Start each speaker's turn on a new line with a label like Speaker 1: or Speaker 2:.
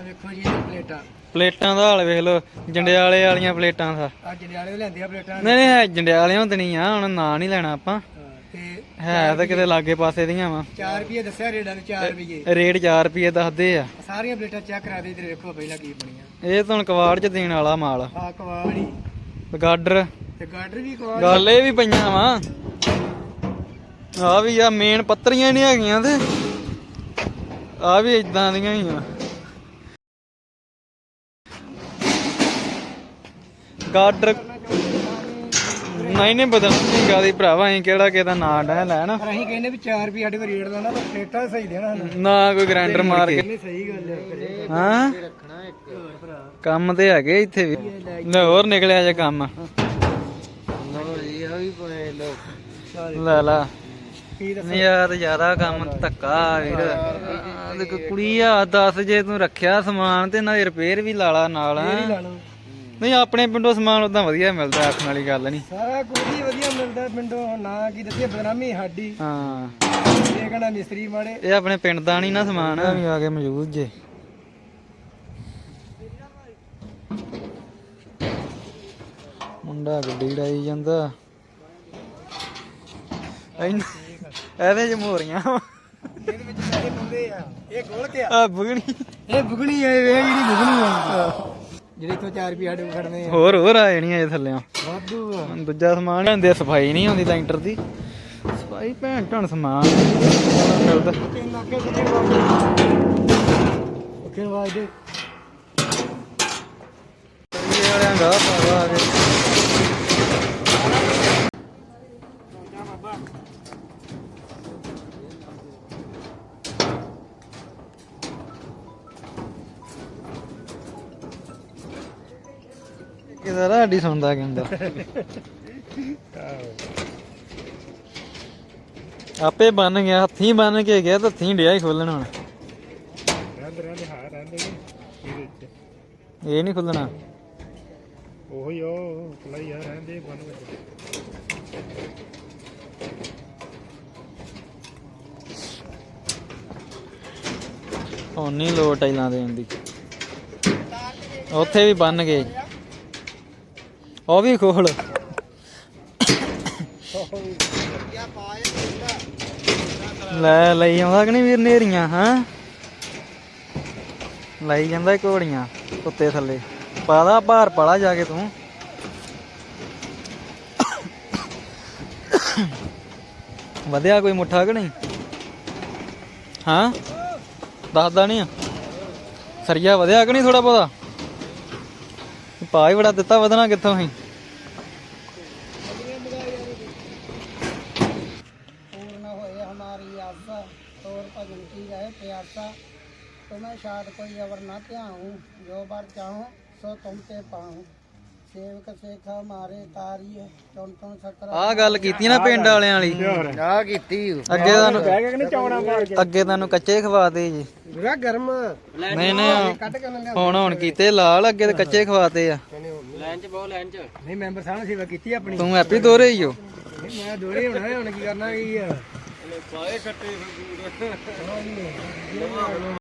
Speaker 1: ਆ ਵੇਖੋ ਜੀ ਇਹ ਪਲੇਟਾਂ।
Speaker 2: ਪਲੇਟਾਂ ਦਾ ਹਾਲ ਵੇਖ ਲਓ ਜੰਡਿਆਲੇ ਵਾਲੀਆਂ ਪਲੇਟਾਂ ਦਾ।
Speaker 1: ਆ ਪਲੇਟਾਂ
Speaker 2: ਨਹੀਂ ਨਹੀਂ ਹੈ ਜੰਡਿਆਲਿਆਂ ਤੇ ਨਹੀਂ ਆ ਹੁਣ ਨਾਂ ਨਹੀਂ ਲੈਣਾ ਆਪਾਂ।
Speaker 1: ਹਾਂ, ਤੇ
Speaker 2: ਹੈ ਤਾਂ ਕਿਤੇ ਲਾਗੇ ਪਾਸੇ ਦੀਆਂ ਵਾ।
Speaker 1: 4 ਰੁਪਏ ਦੱਸਿਆ ਰੇਡਾਂ ਦੇ 4 ਰੁਪਏ
Speaker 2: ਰੇਟ 4 ਰੁਪਏ ਦੱਸਦੇ ਆ।
Speaker 1: ਸਾਰੀਆਂ ਪਲੇਟਾਂ ਚੈੱਕ ਕਰਾ ਦੇ ਇਧਰ ਵੇਖੋ ਪਹਿਲਾਂ ਕੀ ਬਣੀਆਂ।
Speaker 2: ਇਹ ਤਾਂ ਹੁਣ ਕਵਾੜ ਚ ਦੇਣ ਵਾਲਾ ਮਾਲ।
Speaker 1: ਆ ਕਵਾੜੀ
Speaker 2: ਗਾਡਰ।
Speaker 1: ਤੇ ਗਾਡਰ ਵੀ ਕਵਾੜੀ
Speaker 2: ਗੱਲ ਇਹ ਵੀ ਪਈਆਂ ਵਾ। ਆ ਵੀ ਆ ਮੇਨ ਪੱਤਰੀਆਂ ਨਹੀਂ ਹੈਗੀਆਂ ਤੇ। ਆ ਵੀ ਇਦਾਂ ਦੀਆਂ ਹੀ ਆ। ਗਾਡਰ ਨਹੀਂ ਨਹੀਂ ਬਦਲਣੀ ਗਾਦੀ ਭਰਾਵਾ ਅਸੀਂ ਕਿਹੜਾ ਕਿਹਦਾ ਨਾਂ ਡੈ ਲੈਣ।
Speaker 1: ਪਰ ਅਸੀਂ ਕਹਿੰਦੇ ਵੀ 4 ਰੁਪਏ ਸਾਡੇ ਕੋਲ ਰੇਟ ਲਾਣਾ ਤਾਂ ਪਲੇਟਾਂ ਸਹੀ ਦੇਣਾ ਸਾਨੂੰ।
Speaker 2: ਨਾ ਕੋਈ ਗ੍ਰਾਈਂਡਰ ਮਾਰ ਕੇ।
Speaker 1: ਨਹੀਂ ਸਹੀ ਗੱਲ ਹੈ।
Speaker 2: ਕੰਮ ਤੇ ਹੈਗੇ ਇੱਥੇ ਵੀ। ਲੈ ਹੋਰ ਨਿਕਲਿਆ ਜੇ ਕੰਮ।
Speaker 1: ਲੋ ਲੋ।
Speaker 2: ਯਾਰ ਜ਼ਿਆਦਾ ਕੰਮ ਧੱਕਾ ਵੀਰ। ਦੇਖੋ ਕੁੜੀ ਆ ਦੱਸ ਜੇ ਤੂੰ ਰੱਖਿਆ ਸਮਾਨ ਤੇ ਨਾਲ ਰਿਪੇਅਰ ਵੀ ਲਾਲਾ ਨਾਲ।
Speaker 1: ਨਹੀਂ
Speaker 2: ਆਪਣੇ ਪਿੰਡੋਂ ਸਮਾਨ ਉਦਾਂ ਵਧੀਆ ਮਿਲਦਾ ਆਖਣ ਵਾਲੀ ਗੱਲ ਨਹੀਂ।
Speaker 1: ਸਾਰਾ ਕੁਝ ਹੀ ਵਧੀਆ ਮਿਲਦਾ ਪਿੰਡੋਂ ਨਾ ਕੀ ਦੱਸੀਏ ਬਦਨਾਮੀ ਸਾਡੀ।
Speaker 2: ਹਾਂ।
Speaker 1: ਇਹ ਕਹਿੰਦਾ ਮਿਸਤਰੀ ਮਾੜੇ।
Speaker 2: ਇਹ ਆਪਣੇ ਪਿੰਡ ਦਾ ਨਹੀਂ ਨਾ ਸਮਾਨ। ਵੀ ਆ ਕੇ ਮੌਜੂਦ ਜੇ। ਮੁੰਡਾ ਗੱਡੀ ਡਾਈ ਜਾਂਦਾ। ਐਨ- ਇਹਦੇ ਚ ਮੋਰੀਆਂ।
Speaker 1: ਇਹਦੇ ਵਿੱਚ ਪੈਸੇ ਪਾਉਂਦੇ ਆ। ਇਹ ਗੋਲ ਕੇ ਆ।
Speaker 2: ਬੁਗਣੀ।
Speaker 1: ਇਹ ਬੁਗਣੀ ਹੈ ਇਹ ਜਿਹੜੀ ਬੁਗਣੀ ਆ। ਜਿਹੜੇ ਤੋਂ 4 ਰੁਪਏ ਸਾਡੇ ਕੋਲ ਖੜਨੇ ਆ।
Speaker 2: ਹੋਰ ਹੋਰ ਆ ਜਾਣੀਆਂ ਇਹ ਥੱਲਿਆਂ
Speaker 1: ਵਾਧੂ ਆ।
Speaker 2: ਦੂਜਾ ਸਮਾਨ ਲੈਂਦੇ ਸਫ਼ਾਈ ਨਹੀਂ ਹੁੰਦੀ ਲੈਂਟਰ ਦੀ। ਸਫ਼ਾਈ ਭੈਣ ਢਣ ਸਮਾਨ ਮਿਲਦਾ
Speaker 1: ਓਕੇ ਵਾਜਦੇ
Speaker 2: ਇਹ ਵਾਲਿਆਂ ਦਾ ਪਾਵਾ ਆ ਗਏ ਕਿਦਾਂ ਰਾਡੀ ਸੁਣਦਾ ਕਹਿੰਦਾ ਆਪੇ ਬਣ ਗਿਆ ਹੱਥੀਂ ਬਣ ਕੇ ਗਿਆ ਤਾਂ ਹੱਥੀਂ ਡਿਆ ਹੀ ਖੋਲਣ ਹੁਣ।
Speaker 1: ਰਹਿੰਦੇ ਰਹਿੰਦੇ ਹਾਂ ਰਹਿੰਦੇ ਇਹਦੇ ਵਿੱਚ।
Speaker 2: ਇਹ ਨਹੀਂ ਖੁੱਲਣਾ।
Speaker 1: ਉਹੀ ਉਹ ਪਲਾਈ ਆ ਰਹਿੰਦੇ ਬਣ ਵਿੱਚ
Speaker 2: ਹੁਣ ਨਹੀਂ ਲੋੜ ਟਾਈਲਾਂ ਦੇਣ ਦੀ। ਉੱਥੇ ਵੀ ਬੰਨ ਗਏ। ਉਹ ਵੀ ਖੋਲ। ਲੈ ਲਈ ਆਉਂਦਾ ਕਿ ਨਹੀਂ ਵੀਰ ਨੇਰੀਆਂ, ਹਾਂ? ਲਈ ਜਾਂਦਾ ਘੋੜੀਆਂ ਕੁੱਤੇ ਥੱਲੇ। ਪਾਦਾ ਭਾਰ ਪਾਲਾ ਜਾ ਕੇ ਤੂੰ। ਵਧਿਆ ਕੋਈ ਮੁੱਠਾ ਕਿ ਨਹੀਂ? ਹਾਂ? ਦੱਸਦਾ ਨਹੀਂ। ਆ ਸਰੀਆ ਵਧਿਆ ਕਿ ਨਹੀਂ ਥੋੜਾ ਬਹੁਤਾ? ਪਾ ਹੀ ਬੜਾ ਦਿੱਤਾ ਵਧਣਾ ਕਿੱਥੋਂ ਹੀ
Speaker 1: हमारी आशा तौर भजन की रहे प्यासा तुम्हें शाद कोई अवर न त्याऊं जो बार चाहूं सो तुम ते पाऊं सेवक सेख हमारे तारी टुन टुन सतरा
Speaker 2: ਆਹ ਗੱਲ ਕੀਤੀ ਨਾ ਪਿੰਡ ਵਾਲਿਆਂ ਵਾਲੀ
Speaker 1: ਆ ਕੀਤੀ
Speaker 2: ਅੱਗੇ ਤੁਹਾਨੂੰ
Speaker 1: ਬਹਿ ਕੇ ਨਹੀਂ ਚੌਣਾ ਮਾਰ ਕੇ
Speaker 2: ਅੱਗੇ ਤੁਹਾਨੂੰ ਕੱਚੇ ਖਵਾਤੇ ਜੀ
Speaker 1: ਬੁਰਾ ਗਰਮ
Speaker 2: ਨਹੀਂ ਨਹੀਂ
Speaker 1: ਕੱਢ ਕੇ ਲੰਗਾ
Speaker 2: ਹੁਣ ਹੁਣ ਕੀਤੇ ਲਾਲ ਅੱਗੇ ਤੇ ਕੱਚੇ ਖਵਾਤੇ ਆ
Speaker 1: ਲਾਈਨ ਚ ਬਹੁ ਲਾਈਨ ਚ ਨਹੀਂ ਮੈਂਬਰ ਸਾਹਿਬ ਨੇ ਸੇਵਾ ਕੀਤੀ ਆਪਣੀ
Speaker 2: ਤੂੰ ਹੈਪੀ ਦੋਰੇ ਹੀ ਹੋ
Speaker 1: ਨਹੀਂ ਮੈਂ ਦੋਰੇ ਹੋਣਾ ਹੁਣ ਕੀ ਕਰਨਾ ਕੀ ਆ ਸਾਰੇ ਕੱਟੇ ਫਿਰ ਦੂਰ